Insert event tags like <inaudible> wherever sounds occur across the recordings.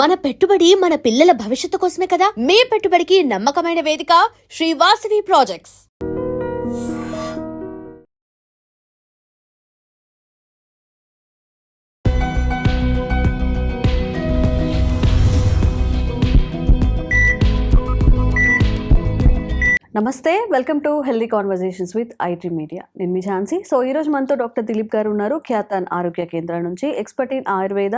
మన పెట్టుబడి మన పిల్లల భవిష్యత్తు కోసమే కదా? మీ పెట్టుబడికి నమ్మకమైన వేదిక శ్రీవాసవి ప్రాజెక్ట్స్ నమస్తే welcome to healthy conversations with IT media నేను మీ ఝాన్సీ. సో ఈరోజు మనతో డాక్టర్ దిలీప్ గారు ఉన్నారు. ఖ్యాతాన్ ఆరోగ్య కేంద్రం నుంచి. ఎక్స్పర్ట్ ఇన్ ఆయుర్వేద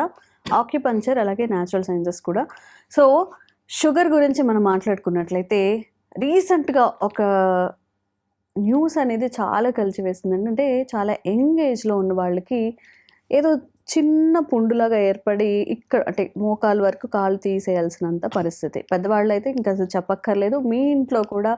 ఆక్యుపంచర్ అలాగే న్యాచురల్ సైన్సెస్ కూడా. సో షుగర్ గురించి మనం మాట్లాడుకున్నట్లయితే రీసెంట్గా ఒక న్యూస్ అనేది చాలా కలిసి అంటే చాలా యంగ్ ఏజ్లో ఉన్న వాళ్ళకి ఏదో చిన్న పుండులాగా ఏర్పడి ఇక్కడ అంటే మోకాలు వరకు కాలు తీసేయాల్సినంత పరిస్థితి. పెద్దవాళ్ళు అయితే ఇంకా అసలు చెప్పక్కర్లేదు. మీ ఇంట్లో కూడా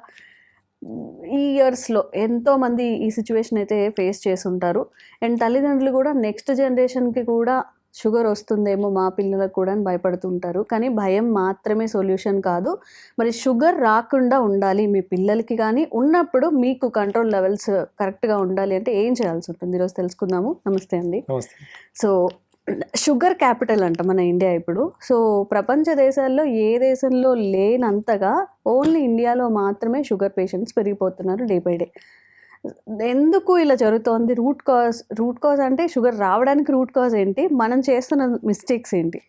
ఈ ఇయర్స్లో ఎంతోమంది ఈ సిచ్యువేషన్ అయితే ఫేస్ చేసి ఉంటారు అండ్ తల్లిదండ్రులు కూడా నెక్స్ట్ జనరేషన్కి కూడా షుగర్ వస్తుందేమో మా పిల్లలకు కూడా అని భయపడుతుంటారు. కానీ భయం మాత్రమే సొల్యూషన్ కాదు. మరి షుగర్ రాకుండా ఉండాలి మీ పిల్లలకి కానీ ఉన్నప్పుడు మీకు కంట్రోల్ లెవెల్స్ కరెక్ట్గా ఉండాలి అంటే ఏం చేయాల్సి ఉంటుంది? ఈరోజు తెలుసుకుందాము. నమస్తే అండి. సో షుగర్ క్యాపిటల్ అంట మన ఇండియా ఇప్పుడు. సో ప్రపంచ దేశాల్లో ఏ దేశంలో లేనంతగా ఓన్లీ ఇండియాలో మాత్రమే షుగర్ పేషెంట్స్ పెరిగిపోతున్నారు డే బై డే. ఎందుకు ఇలా జరుగుతోంది? రూట్ కాజ్ రూట్ కాజ్ అంటే షుగర్ రావడానికి రూట్ కాజ్ ఏంటి? మనం చేస్తున్న మిస్టేక్స్ ఏంటి?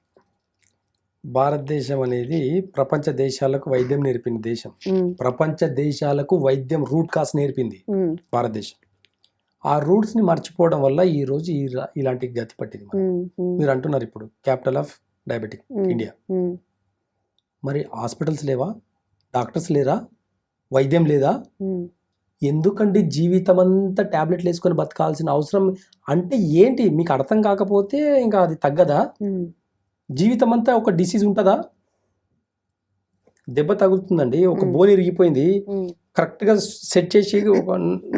భారతదేశం అనేది ప్రపంచ దేశాలకు వైద్యం నేర్పిన దేశం. ప్రపంచ దేశాలకు వైద్యం రూట్ కాస్ నేర్పింది భారతదేశం. ఆ రూట్స్ని మర్చిపోవడం వల్ల ఈ రోజు ఇలాంటి గతి పట్టింది మీరు అంటున్నారు ఇప్పుడు క్యాపిటల్ ఆఫ్ డయాబెటిక్ ఇండియా. మరి హాస్పిటల్స్ లేవా? డాక్టర్స్ లేరా? వైద్యం లేదా? ఎందుకండి జీవితం అంతా టాబ్లెట్లు వేసుకొని బతకాల్సిన అవసరం? అంటే ఏంటి? మీకు అర్థం కాకపోతే ఇంకా అది తగ్గదా? జీవితం అంతా ఒక డిసీజ్ ఉంటుందా? దెబ్బ తగులుతుందండి. ఒక. బోన్ ఇరిగిపోయింది. కరెక్ట్గా సెట్ చేసి ఒక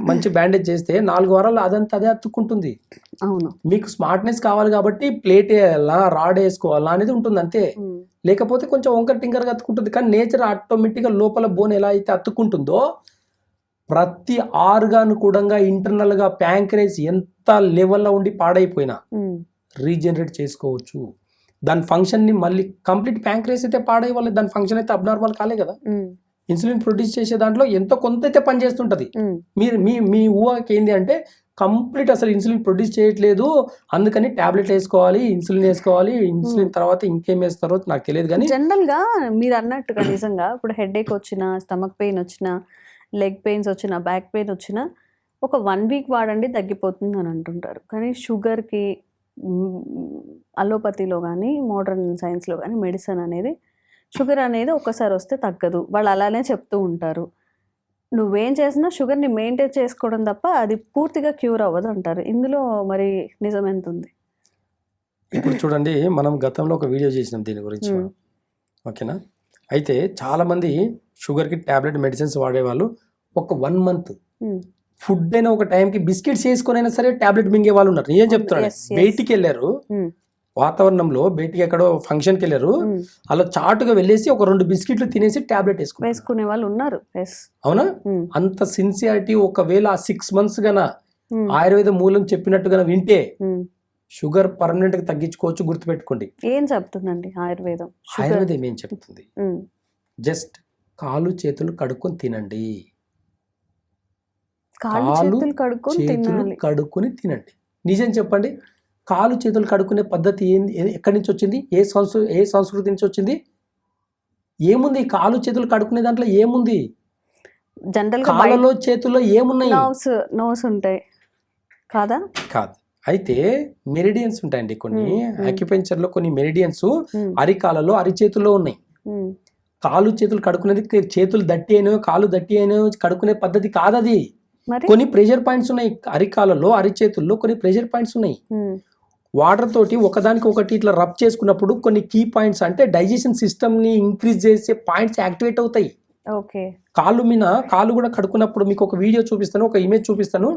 మంచి బ్యాండేజ్ చేస్తే నాలుగు వారాలు అదంతా అదే అతుక్కుంటుంది. అవును. మీకు స్మార్ట్నెస్ కావాలి కాబట్టి ప్లేట్ వేయాలా? రాడ్ వేసుకోవాలా? అనేది ఉంటుంది అంతే. లేకపోతే కొంచెం వంకర టింకర్గా అతుక్కుంటుంది. కానీ నేచర్ ఆటోమేటిక్గా లోపల బోన్ ఎలా అయితే అతుక్కుంటుందో ప్రతి ఆర్గాన్ కూడా ఇంటర్నల్గా ప్యాంక్రేస్ ఎంత లెవెల్లో ఉండి పాడైపోయినా రీజనరేట్ చేసుకోవచ్చు. దాని ఫంక్షన్ని మళ్ళీ కంప్లీట్ ప్యాంక్రేస్ అయితే పాడై వల్ల దాని ఫంక్షన్ అయితే అబ్నార్మల్ కాలే కదా. ఇన్సులిన్ ప్రొడ్యూస్ చేసే దాంట్లో ఎంతో కొంత అయితే పనిచేస్తుంటుంది మీరు మీ మీ ఊహకి ఏంటి అంటే కంప్లీట్ అసలు ఇన్సులిన్ ప్రొడ్యూస్ చేయట్లేదు అందుకని టాబ్లెట్ వేసుకోవాలి ఇన్సులిన్ వేసుకోవాలి ఇన్సులిన్ తర్వాత ఇంకేం వేస్తారో నాకు తెలియదు కానీ జనరల్గా మీరు అన్నట్టుగా నిజంగా ఇప్పుడు హెడ్ ఏక్ వచ్చిన స్టమక్ పెయిన్ వచ్చిన లెగ్ పెయిన్స్ వచ్చిన బ్యాక్ పెయిన్ వచ్చిన ఒక వన్ వీక్ వాడండి తగ్గిపోతుంది అని అంటుంటారు. కానీ షుగర్కి అలోపతిలో కానీ మోడర్న్ సైన్స్లో కానీ మెడిసిన్ అనేది షుగర్ అనేది ఒక్కసారి వస్తే తగ్గదు. వాళ్ళు అలానే చెప్తూ ఉంటారు. నువ్వేం చేసినా షుగర్ని మెయింటైన్ చేసుకోవడం తప్ప అది పూర్తిగా క్యూర్ అవ్వదు అంటారు. ఇందులో మరి నిజం ఎంత ఉంది? ఇప్పుడు చూడండి మనం గతంలో ఒక వీడియో చేసినాం దీని గురించి. ఓకేనా? అయితే చాలా మంది షుగర్కి టాబ్లెట్ మెడిసిన్స్ వాడేవాళ్ళు ఒక వన్ మంత్. ఫుడ్ అయినా ఒక టైంకి బిస్కెట్స్ వేసుకొని అయినా సరే టాబ్లెట్ మింగే వాళ్ళు ఉన్నారు నేను చెప్తున్నాను. బయటికి వెళ్ళారు. వాతావరణంలో బయటికి ఎక్కడో ఫంక్షన్కి వెళ్ళారు. అలా చాటుగా వెళ్ళేసి ఒక రెండు బిస్కెట్లు తినేసి టాబ్లెట్ వేసుకున్నారు వేసుకునే వాళ్ళు ఉన్నారు అవునా అంత సిన్సియారిటీ ఒకవేళ ఆ సిక్స్ మంత్స్ గన. ఆయుర్వేద మూలం చెప్పినట్టుగా వింటే షుగర్ పర్మనెంట్గా తగ్గించుకోవచ్చు గుర్తుపెట్టుకోండి. ఏం చెప్తుందండి ఆయుర్వేదం? ఆయుర్వేదం ఏం చెప్తుంది? జస్ట్ కాలు చేతులు కడుక్కొని తినండి. కాలు, చేతులు కడుక్కొని తినండి. నిజం చెప్పండి కాలు చేతులు కడుక్కునే పద్ధతి ఏంది ఏ- ఎక్కడి నుంచి వచ్చింది? ఏ సంస్కృతి ఏ సంస్కృతి నుంచి వచ్చింది? ఏముంది? కాలు చేతులు కడుక్కునే దాంట్లో ఏముంది? జనరల్ కాళ్ళలో చేతుల్లో ఏమున్నాయి? నోస్ నోస్ ఉంటాయి. కాదా? కాదు. అయితే మెరిడియన్స్ ఉంటాయండి కొన్ని. అక్యుపెంచర్లో కొన్ని మెరిడియన్స్ అరికాలలో అరిచేతుల్లో ఉన్నాయి. కాలు చేతులు కడుక్కునేది చేతులు దట్టి అయినో కాలు దట్టి అయినో కడుక్కునే పద్ధతి కాదది. కొన్ని ప్రెషర్ పాయింట్స్ ఉన్నాయి. అరికాలలో అరిచేతుల్లో కొన్ని ప్రెషర్ పాయింట్స్ ఉన్నాయి. వాటర్ తోటి ఒకదానికి ఒకటి ఇట్లా రబ్ చేసుకున్నప్పుడు కొన్ని కీ పాయింట్స్ అంటే డైజెషన్ సిస్టమ్ని ఇంక్రీజ్ చేసే పాయింట్స్ యాక్టివేట్ అవుతాయి. కాళ్ళు మీద కాళ్ళు కూడా కడుక్కున్నప్పుడు మీకు ఒక వీడియో చూపిస్తాను ఒక ఇమేజ్ చూపిస్తాను.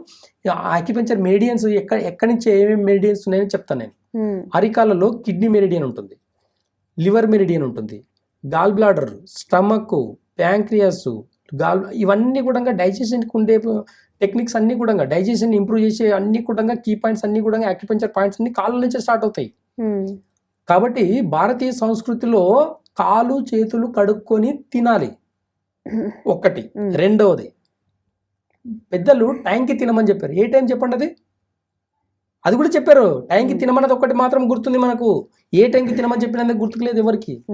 ఆక్యుపెంచర్ మెరిడియన్స్ ఎక్కడ ఎక్కడి నుంచి ఏమేమి మెరిడియన్స్ ఉన్నాయని చెప్తాను నేను. అరికాలలో కిడ్నీ మెరిడియన్ ఉంటుంది లివర్ మెరిడియన్ ఉంటుంది gall bladder stomach pancreas gall ఇవన్నీ కూడా డైజెషన్కి ఉండే టెక్నిక్స్ అన్ని కూడా డైజెషన్ ఇంప్రూవ్ చేసే అన్ని కూడా కీ పాయింట్స్ అన్ని కూడా యాక్యుపెంచర్ పాయింట్స్ అన్ని కాళ్ళ నుంచే స్టార్ట్ అవుతాయి. కాబట్టి భారతీయ సంస్కృతిలో కాలు చేతులు కడుక్కొని తినాలి. ఒక్కటి. రెండవది పెద్దలు టైంకి తినమని చెప్పారు. ఏ టైం చెప్పండి అది? అది కూడా చెప్పారు. టైంకి. తినమన్నది ఒకటి మాత్రం గుర్తుంది మనకు. ఏ టైంకి తినమని చెప్పినందుకు గుర్తుకులేదు ఎవరికి.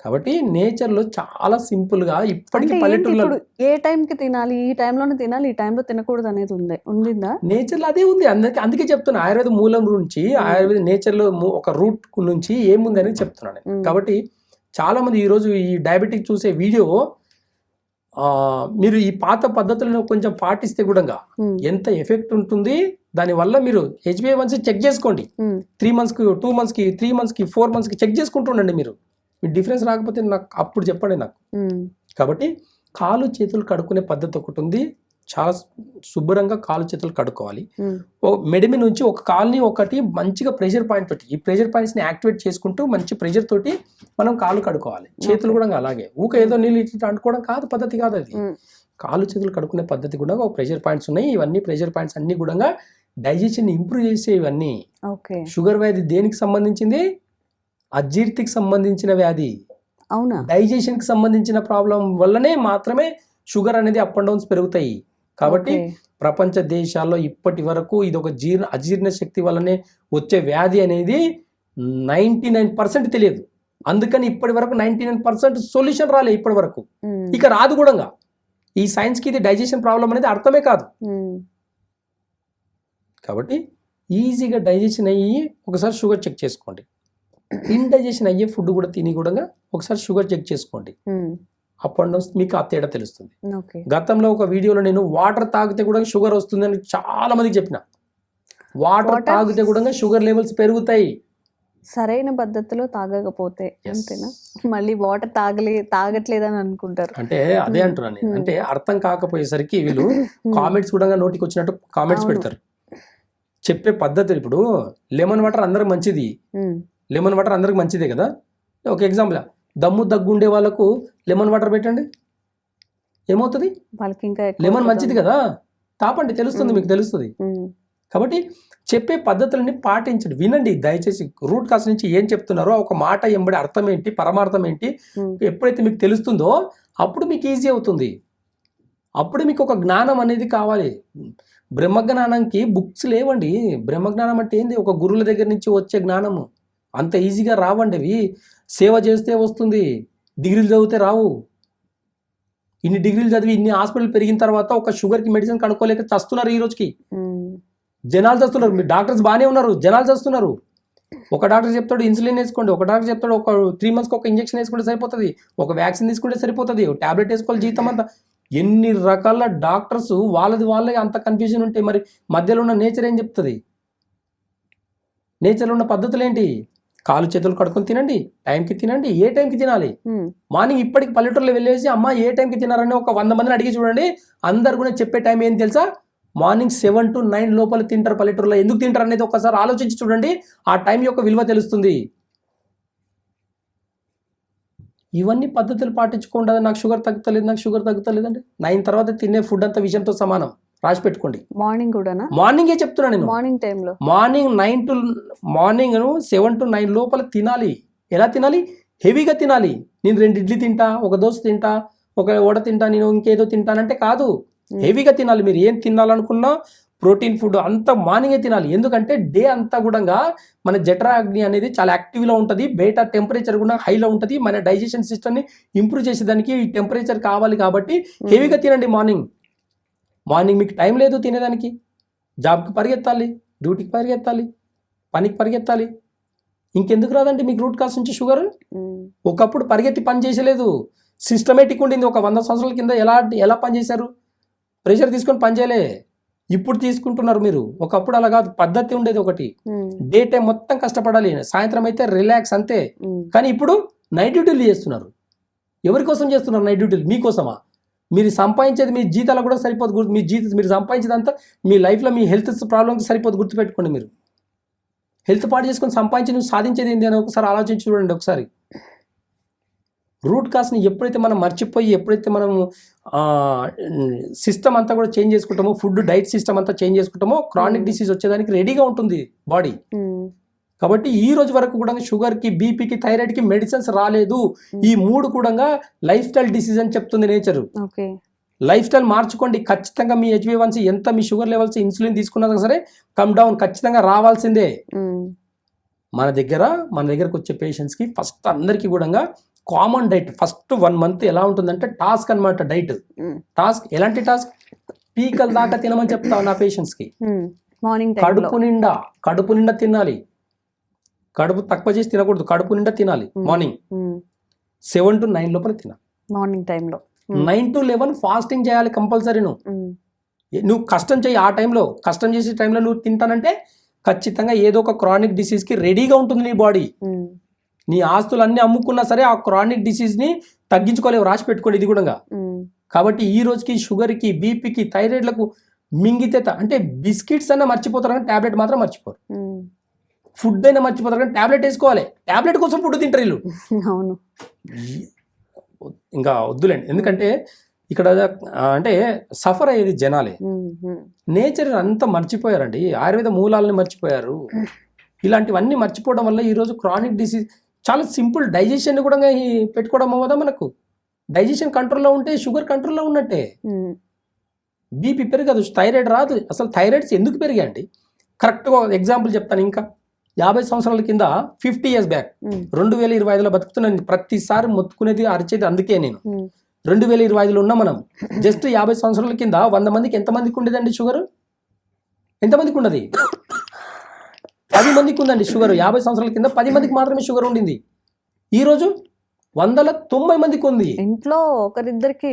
కాబట్టి నేచర్లో చాలా సింపుల్గా ఇప్పటికీ ఇప్పుడు ఏ టైంకి తినాలి? ఈ టైంలోనే తినాలి ఈ టైంలో తినకూడదు అనేది ఉంది ఉండిందా? నేచర్లో అదే ఉంది. అందుకే అందుకే చెప్తున్నా. ఆయుర్వేద మూలం నుంచి ఆయుర్వేద నేచర్లో ము- ఒక రూట్ నుంచి ఏముంది అనేది చెప్తున్నాను. కాబట్టి చాలా మంది ఈ రోజు ఈ డయాబెటిక్ చూసే వీడియో మీరు ఈ పాత పద్ధతులను కొంచెం పాటిస్తే కూడా. ఎంత ఎఫెక్ట్ ఉంటుంది దానివల్ల మీరు హెచ్బిఐ వన్స్ చెక్ చేసుకోండి. త్రీ మంత్స్కి టూ మంత్స్కి త్రీ మంత్స్కి ఫోర్ మంత్స్కి చెక్ చేసుకుంటుండండి మీరు మీ డిఫరెన్స్ రాకపోతే నాకు అప్పుడు చెప్పండి నాకు. కాబట్టి కాలు చేతులు కడుక్కునే పద్ధతి ఒకటి ఉంది చాలా శుభ్రంగా కాలు చేతులు కడుక్కోవాలి. మెడిమి నుంచి ఒక కాల్ని ఒకటి మంచిగా ప్రెషర్ పాయింట్ తోటి ఈ ప్రెషర్ పాయింట్స్ని యాక్టివేట్ చేసుకుంటూ మంచి ప్రెషర్ తోటి మనం కాలు కడుక్కోవాలి. చేతులు కూడా అలాగే. ఊక ఏదో నీళ్ళు ఇట్లా అంటుకోవడం కాదు పద్ధతి కాదు అది. కాలు చేతులు కడుక్కునే పద్ధతి కూడా ఒక ప్రెషర్ పాయింట్స్ ఉన్నాయి. ఇవన్నీ ప్రెషర్ పాయింట్స్ అన్ని కూడా డైజెషన్ ఇంప్రూవ్ చేసే ఇవన్నీ. షుగర్ వ్యాధి దేనికి సంబంధించింది? అజీర్తికి సంబంధించిన వ్యాధి. అవునా? డైజెషన్కి సంబంధించిన ప్రాబ్లం వల్లనే మాత్రమే షుగర్ అనేది అప్ అండ్ డౌన్స్ పెరుగుతాయి. కాబట్టి. ప్రపంచ దేశాల్లో ఇప్పటి వరకు ఇది ఒక జీర్ణ అజీర్ణ శక్తి వల్లనే వచ్చే వ్యాధి అనేది నైంటీ నైన్ పర్సెంట్ తెలియదు అందుకని ఇప్పటి వరకు నైంటీ నైన్ పర్సెంట్ సొల్యూషన్ రాలే ఇప్పటి వరకు. ఇక రాదు కూడా ఈ సైన్స్కి ఇది డైజెషన్ ప్రాబ్లం అనేది అర్థమే కాదు. కాబట్టి ఈజీగా డైజెషన్ అయ్యి ఒకసారి షుగర్ చెక్ చేసుకోండి <clears throat> ఇండైజెషన్ అయ్యే ఫుడ్ కూడా తిని కూడా ఒకసారి షుగర్ చెక్ చేసుకోండి. అప్ అండ్ డౌన్స్ మీకు ఆ తేడా తెలుస్తుంది గతంలో ఒక వీడియోలో నేను వాటర్ తాగితే కూడా షుగర్ వస్తుందని చాలా మందికి చెప్పిన వాటర్? తాగితే కూడా షుగర్ లెవెల్స్ పెరుగుతాయి సరైన పద్ధతిలో తాగకపోతే. అంతేనా మళ్ళీ వాటర్ తాగలే తాగట్లేదని అనుకుంటారు అంటే అదే అంటున్నాను నేను. అంటే అర్థం కాకపోయేసరికి వీళ్ళు. కామెంట్స్ కూడా నోటికి వచ్చినట్టు కామెంట్స్. పెడతారు చెప్పే పద్ధతి ఇప్పుడు లెమన్ వాటర్ అందరికి మంచిది. లెమన్ వాటర్ అందరికి మంచిదే కదా ఒక ఎగ్జాంపుల్ దమ్ము దగ్గు ఉండే వాళ్ళకు లెమన్ వాటర్ పెట్టండి. ఏమవుతుంది? వాళ్ళకి ఇంకా లెమన్. మంచిది కదా? తాపండి తెలుస్తుంది. మీకు తెలుస్తుంది. కాబట్టి చెప్పే పద్ధతులని పాటించండి వినండి. దయచేసి రూట్ కాస్ నుంచి ఏం చెప్తున్నారో ఒక మాట ఎంబడి అర్థం ఏంటి పరమార్థం ఏంటి. ఎప్పుడైతే మీకు తెలుస్తుందో అప్పుడు మీకు ఈజీ అవుతుంది. అప్పుడు మీకు ఒక జ్ఞానం అనేది కావాలి. బ్రహ్మజ్ఞానంకి బుక్స్ లేవండి. బ్రహ్మజ్ఞానం అంటే ఏంది? ఒక గురువుల దగ్గర నుంచి వచ్చే జ్ఞానము. అంత ఈజీగా రావండి అవి. సేవ చేస్తే వస్తుంది. డిగ్రీలు చదివితే రావు. ఇన్ని డిగ్రీలు చదివి ఇన్ని హాస్పిటల్ పెరిగిన తర్వాత ఒక షుగర్కి మెడిసిన్ కనుక్కోలేక చస్తున్నారు ఈ రోజుకి. జనాలు చేస్తున్నారు. మీరు డాక్టర్స్ బాగానే ఉన్నారు. జనాలు చేస్తున్నారు. ఒక డాక్టర్ చెప్తాడు ఇన్సులిన్ వేసుకోండి. ఒక డాక్టర్ చెప్తాడు ఒక త్రీ మంత్స్కి ఒక ఇంజెక్షన్ వేసుకుంటే సరిపోతుంది. ఒక వ్యాక్సిన్ తీసుకుంటే సరిపోతుంది. ఒక టాబ్లెట్ వేసుకోవాలి జీతం అంతా. ఎన్ని రకాల డాక్టర్స్ వాళ్ళది వాళ్ళే అంత కన్ఫ్యూజన్ ఉంటే మరి మధ్యలో ఉన్న నేచర్ ఏం చెప్తుంది? నేచర్లో ఉన్న పద్ధతులు ఏంటి? కాలు చేతులు కడుక్కొని తినండి టైంకి తినండి ఏ టైంకి తినాలి. మార్నింగ్ ఇప్పటికి పల్లెటూరులో వెళ్ళేసి అమ్మ ఏ టైంకి తినారని ఒక వంద మందిని అడిగి చూడండి అందరు కూడా చెప్పే టైం ఏం తెలుసా? మార్నింగ్ సెవెన్ టు నైన్ లోపల తింటారు పల్లెటూరులో ఎందుకు తింటారు అనేది ఒకసారి ఆలోచించి చూడండి ఆ టైం యొక్క విలువ తెలుస్తుంది. ఇవన్నీ పద్ధతులు పాటించుకోండి నాకు షుగర్ తగ్గుతలేదు నాకు షుగర్ తగ్గుతలేదు అంటే నైన్ తర్వాత తినే ఫుడ్ అంతా విషయంతో సమానం. రాసి పెట్టుకోండి మార్నింగ్ కూడానా మార్నింగే చెప్తున్నా నేను. మార్నింగ్ టైంలో morning nine to morning seven to nine లోపల తినాలి. ఎలా తినాలి? హెవీగా తినాలి. నేను రెండు ఇడ్లీ తింటా ఒక దోశ తింటా ఒక వడ తింటా నేను ఇంకేదో తింటానంటే కాదు. హెవీగా తినాలి. మీరు ఏం తినాలనుకున్నా ప్రోటీన్ ఫుడ్ అంతా మార్నింగే తినాలి. ఎందుకంటే డే అంతా కూడా మన జఠరాగ్ని అనేది చాలా యాక్టివ్లో ఉంటుంది. బయట టెంపరేచర్ కూడా హైలో ఉంటుంది. మన డైజెషన్ సిస్టమ్ని ఇంప్రూవ్ చేసేదానికి ఈ టెంపరేచర్ కావాలి కాబట్టి హెవీగా తినండి మార్నింగ్ మార్నింగ్ మీకు టైం లేదు తినేదానికి. జాబ్కి పరిగెత్తాలి డ్యూటీకి పరిగెత్తాలి పనికి పరిగెత్తాలి. ఇంకెందుకు రాదండి మీకు రూట్ కాస్ నుంచి షుగర్. ఒకప్పుడు పరిగెత్తి పని చేసలేదు. సిస్టమేటిక్ ఉండింది ఒక వంద సంవత్సరాల కింద ఎలా ఎలా పని చేశారు? ప్రెషర్ తీసుకొని పని చేయలే. ఇప్పుడు తీసుకుంటున్నారు మీరు. ఒకప్పుడు అలా కాదు పద్ధతి ఉండేది ఒకటి. డే టైం మొత్తం కష్టపడాలి. సాయంత్రం అయితే రిలాక్స్ అంతే. కానీ ఇప్పుడు నైట్ డ్యూటీలు చేస్తున్నారు. ఎవరి కోసం చేస్తున్నారు నైట్ డ్యూటీలు? మీకోసమా? మీరు సంపాదించేది మీ జీతాలకు కూడా సరిపోదు గుర్తు మీ జీత మీరు సంపాదించేదంతా మీ లైఫ్లో మీ హెల్త్ ప్రాబ్లమ్కి సరిపోదు గుర్తుపెట్టుకోండి మీరు హెల్త్ పాటు చేసుకొని సంపాదించి నువ్వు సాధించేది ఏంటి అని ఒకసారి ఆలోచించి చూడండి ఒకసారి రూట్ కాస్ని ఎప్పుడైతే మనం మర్చిపోయి ఎప్పుడైతే మనం సిస్టమ్ అంతా కూడా చేంజ్ చేసుకుంటామో ఫుడ్ డైట్ సిస్టమ్ అంతా చేంజ్ చేసుకుంటామో క్రానిక్ Hmm. డిసీజ్ వచ్చేదానికి రెడీగా ఉంటుంది బాడీ. కాబట్టి ఈ రోజు వరకు కూడా షుగర్కి బీపీకి థైరాయిడ్కి మెడిసిన్స్ రాలేదు. ఈ మూడు కూడా లైఫ్ స్టైల్ డిసీజ్ అని చెప్తుంది నేచర్. లైఫ్ స్టైల్ మార్చుకోండి. ఖచ్చితంగా మీ హెచ్బి ఎంత మీ షుగర్ లెవెల్స్ ఇన్సులిన్ తీసుకున్నా సరే కమ్ డౌన్ ఖచ్చితంగా రావాల్సిందే. మన దగ్గర మన దగ్గరకు వచ్చే పేషెంట్స్కి ఫస్ట్ అందరికీ కూడా common diet first one month ఎలా ఉంటుందంటే టాస్క్ అన్నమాట డైట్. టాస్క్ ఎలాంటి టాస్క్? పీకల దాకా తినమని చెప్తా నా పేషెంట్స్కి. మార్నింగ్ టైంలో. కడుపు నిండా కడుపు నిండా తినాలి. కడుపు తక్కువ చేసి తినకూడదు. కడుపు నిండా తినాలి. మార్నింగ్ సెవెన్ టు నైన్ లోపల తినాలి మార్నింగ్ టైంలో నైన్ టు లెవెన్ ఫాస్టింగ్ చేయాలి కంపల్సరీ నువ్వు. నువ్వు కష్టం చేయి ఆ టైంలో కష్టం చేసే టైంలో నువ్వు తింటానంటే ఖచ్చితంగా ఏదో ఒక క్రానిక్ డిసీజ్కి రెడీగా ఉంటుంది నీ బాడీ నీ ఆస్తులు అన్నీ అమ్ముకున్నా సరే ఆ క్రానిక్ డిసీజ్ని తగ్గించుకోలేవు. రాసి పెట్టుకోండి ఇది కూడా. కాబట్టి ఈ రోజుకి షుగర్కి బీపీకి థైరాయిడ్లకు మింగితే అంటే బిస్కెట్స్ అన్న మర్చిపోతారు కానీ ట్యాబ్లెట్ మాత్రం మర్చిపోరు. ఫుడ్ అయినా మర్చిపోతారు కానీ ట్యాబ్లెట్ వేసుకోవాలి. ట్యాబ్లెట్ కోసం ఫుడ్ తింటారు వీళ్ళు. అవును. ఇంకా వద్దులేండి. ఎందుకంటే ఇక్కడ అంటే సఫర్ అయ్యేది జనాలే. నేచర్ అంతా మర్చిపోయారండి. ఆయుర్వేద మూలాలని మర్చిపోయారు. ఇలాంటివన్నీ మర్చిపోవడం వల్ల ఈరోజు క్రానిక్ డిసీజ్ చాలా సింపుల్ డైజెషన్ కూడా పెట్టుకోవడం అవ్వదా మనకు? డైజెషన్ కంట్రోల్లో ఉంటే షుగర్ కంట్రోల్లో ఉన్నట్టే. బీపీ పెరగదు థైరాయిడ్ రాదు. అసలు థైరాయిడ్స్ ఎందుకు పెరిగాయండి? కరెక్ట్గా ఎగ్జాంపుల్ చెప్తాను ఇంకా. యాభై సంవత్సరాల కింద ఫిఫ్టీ ఇయర్స్ బ్యాక్. రెండు వేల ఇరవై ఐదులో బతుకుతున్నాను ప్రతిసారి మొత్తుకునేది అరిచేది అందుకే నేను. రెండు వేల ఇరవై ఐదులో ఉన్నాం మనం. జస్ట్ యాభై సంవత్సరాల కింద వంద మందికి ఎంతమందికి ఉండేదండి షుగర్? ఎంతమందికి ఉండదు పది మందికి ఉందండి షుగర్. యాభై సంవత్సరాల కింద పది మందికి మాత్రమే షుగర్ ఉండింది. ఈరోజు వందల తొంభై మందికి ఉంది. ఇంట్లో ఒకరిద్దరికి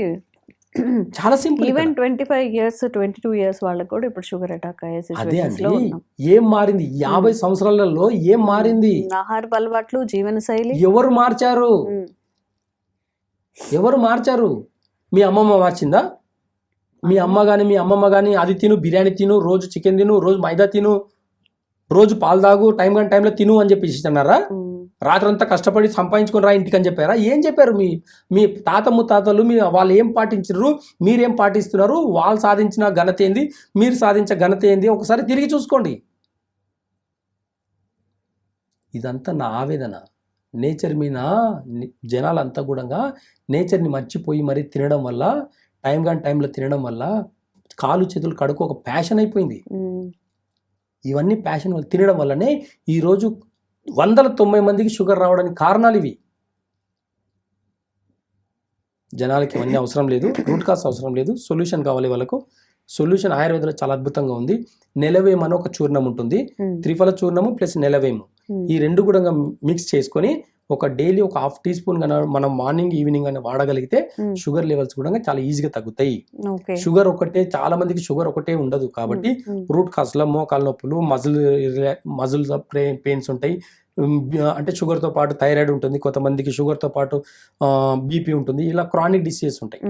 <clears throat> చాలా simple even twenty five years twenty two years వాళ్ళకి కూడా ఇప్పుడు షుగర్ అటాక్ అయ్యే అదే అండి. ఏం మారింది? యాభై సంవత్సరాలలో ఏం మారింది? ఆహారపు అలవాట్లు జీవన శైలి. ఎవరు మార్చారు? ఎవరు మార్చారు? మీ అమ్మమ్మ మార్చిందా? మీ అమ్మ. కానీ మీ అమ్మమ్మ కానీ అది తిను బిర్యానీ తిను రోజు చికెన్ తిను రోజు మైదా తిను రోజు పాలు తాగు టైం కానీ టైంలో తిను అని చెప్పి ఇస్తున్నారా రాత్రంతా కష్టపడి సంపాదించుకుని రా ఇంటికి అని చెప్పారా? ఏం చెప్పారు మీ మీ తాత ముత్తాతలు? మీ వాళ్ళు ఏం పాటించారు? మీరేం పాటిస్తున్నారు? వాళ్ళు సాధించిన ఘనత ఏంది? మీరు సాధించే ఘనత ఏంది? ఒకసారి తిరిగి చూసుకోండి. ఇదంతా నా ఆవేదన. నేచర్ మీద జనాలంతా కూడా నేచర్ని మర్చిపోయి మరీ తినడం వల్ల టైం కానీ టైంలో తినడం వల్ల కాలు చేతులు కడుకు ఒక ప్యాషన్ అయిపోయింది. ఇవన్నీ ప్యాషన్ వల్ల తినడం వల్లనే ఈరోజు వందల తొంభై మందికి షుగర్ రావడానికి కారణాలు ఇవి. జనాలకి ఇవన్నీ అవసరం లేదు రూట్ కాస్ అవసరం లేదు సొల్యూషన్ కావాలి వాళ్ళకు. సొల్యూషన్ ఆయుర్వేదంలో చాలా అద్భుతంగా ఉంది. నెలవేమ్ అని ఒక చూర్ణం ఉంటుంది. త్రిఫల చూర్ణము ప్లస్ నెలవేము. ఈ రెండు కూడా మిక్స్ చేసుకొని ఒక డైలీ ఒక హాఫ్ టీ స్పూన్ కన్నా మనం మార్నింగ్ ఈవినింగ్ అని వాడగలిగితే షుగర్ లెవెల్స్ కూడా చాలా ఈజీగా తగ్గుతాయి. షుగర్ ఒకటే చాలా మందికి షుగర్ ఒకటే ఉండదు కాబట్టి రూట్ కాస్లో మోకాల నొప్పులు మజిల్ మజిల్ పెయిన్స్ ఉంటాయి. అంటే షుగర్తో పాటు థైరాయిడ్ ఉంటుంది కొంతమందికి షుగర్తో పాటు బీపీ ఉంటుంది ఇలా క్రానిక్ డిసీజెస్ ఉంటాయి.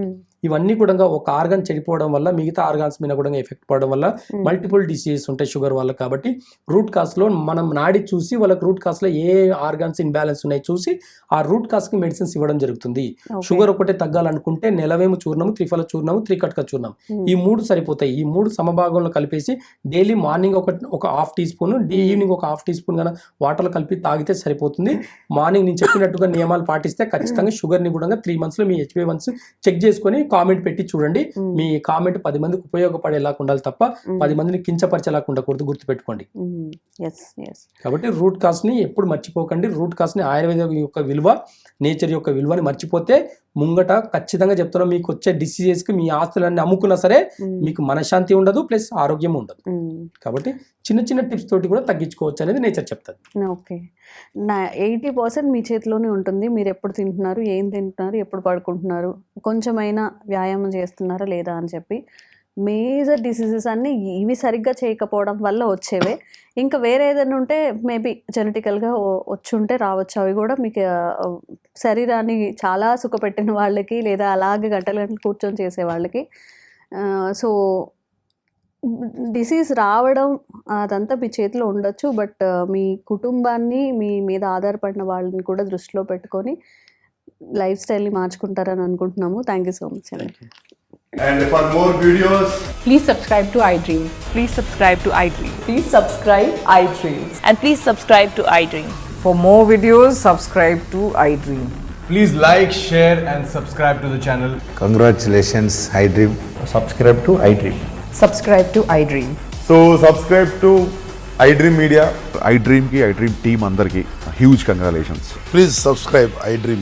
ఇవన్నీ కూడా ఒక ఆర్గాన్ చెడిపోవడం వల్ల మిగతా ఆర్గాన్స్ మీద కూడా ఎఫెక్ట్ పడడం వల్ల మల్టిపుల్ డిసీజెస్ ఉంటాయి షుగర్ వల్ల కాబట్టి రూట్ కాస్లో మనం నాడి చూసి వాళ్ళకి రూట్ కాస్లో ఏ ఆర్గాన్స్ ఇన్బ్యాలెన్స్ ఉన్నాయి చూసి ఆ రూట్ కాస్కి మెడిసిన్స్ ఇవ్వడం జరుగుతుంది. షుగర్ ఒకటే తగ్గాలనుకుంటే నెలవేము చూర్ణము త్రిఫల చూర్ణము త్రికట్క చూర్ణం. ఈ మూడు సరిపోతాయి. ఈ మూడు సమభాగంలో కలిపేసి డైలీ మార్నింగ్ ఒక ఒక హాఫ్ టీ స్పూన్ ఈవినింగ్ ఒక హాఫ్ టీ స్పూన్ కన్నా వాటర్లో కలిపి తాగితే సరిపోతుంది. మార్నింగ్ నేను చెప్పినట్టుగా నియమాలు పాటిస్తే ఖచ్చితంగా షుగర్ని కూడా త్రీ మంత్స్లో మీ హెచ్పి వన్స్ చెక్ చేసుకొని కామెంట్ పెట్టి చూడండి. మీ కామెంట్ పది మందికి ఉపయోగపడేలాగా ఉండాలి తప్ప పది మందిని కించపరిచేలాగా ఉండకూడదు గుర్తుపెట్టుకోండి. ఎస్ ఎస్ కాబట్టి రూట్ కాస్ని ఎప్పుడు మర్చిపోకండి. రూట్ కాస్ని ఆయుర్వేదం యొక్క విలువ నేచర్ యొక్క విలువని మర్చిపోతే ముంగట ఖచ్చితంగా చెప్తున్నాం మీకు వచ్చే డిసీజెస్కి మీ ఆస్తులన్నీ అమ్ముకున్నా సరే మీకు మనశ్శాంతి ఉండదు ప్లస్ ఆరోగ్యం ఉండదు. కాబట్టి చిన్న చిన్న టిప్స్ తోటి కూడా తగ్గించుకోవచ్చు అనేది నేచర్ చెప్తుంది. ఓకే. నా ఎయిటీ పర్సెంట్ మీ చేతిలోనే ఉంటుంది. మీరు ఎప్పుడు తింటున్నారు ఏం తింటున్నారు ఎప్పుడు పడుకుంటున్నారు కొంచెమైనా వ్యాయామం చేస్తున్నారా లేదా అని చెప్పి మేజర్ డిసీజెస్ అన్నీ ఇవి సరిగ్గా చేయకపోవడం వల్ల వచ్చేవే. ఇంకా వేరే ఏదైనా ఉంటే మేబీ జెనెటికల్గా వచ్చి ఉంటే రావచ్చు. అవి కూడా మీకు శరీరాన్ని చాలా సుఖపెట్టిన వాళ్ళకి లేదా అలాగే గంటలు గంటలు కూర్చొని చేసే వాళ్ళకి సో డిసీజ్ రావడం అదంతా మీ చేతిలో ఉండొచ్చు. బట్ మీ కుటుంబాన్ని మీ మీద ఆధారపడిన వాళ్ళని కూడా దృష్టిలో పెట్టుకొని లైఫ్ స్టైల్ని మార్చుకుంటారని అనుకుంటున్నాము థ్యాంక్ యూ సో మచ్ అండి And for more videos, Please subscribe to iDream. Please subscribe to iDream. Please subscribe iDreams. And please subscribe to iDream. For more videos, subscribe to iDream. please like, share, and subscribe to the channel. Congratulations, iDream. subscribe to iDream. Subscribe to iDream. So, subscribe to iDream Media. ఐ డ్రీమ్కి iDream team అందరికీ huge congratulations Please subscribe iDream